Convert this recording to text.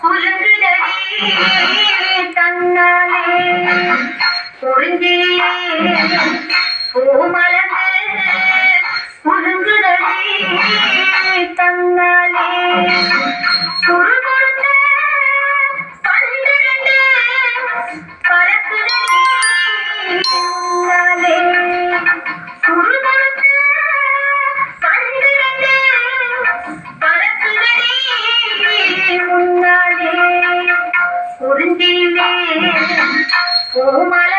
குறிஞ்சியிலே தன்னாலே குறிஞ்சியிலே മൂന്നാല്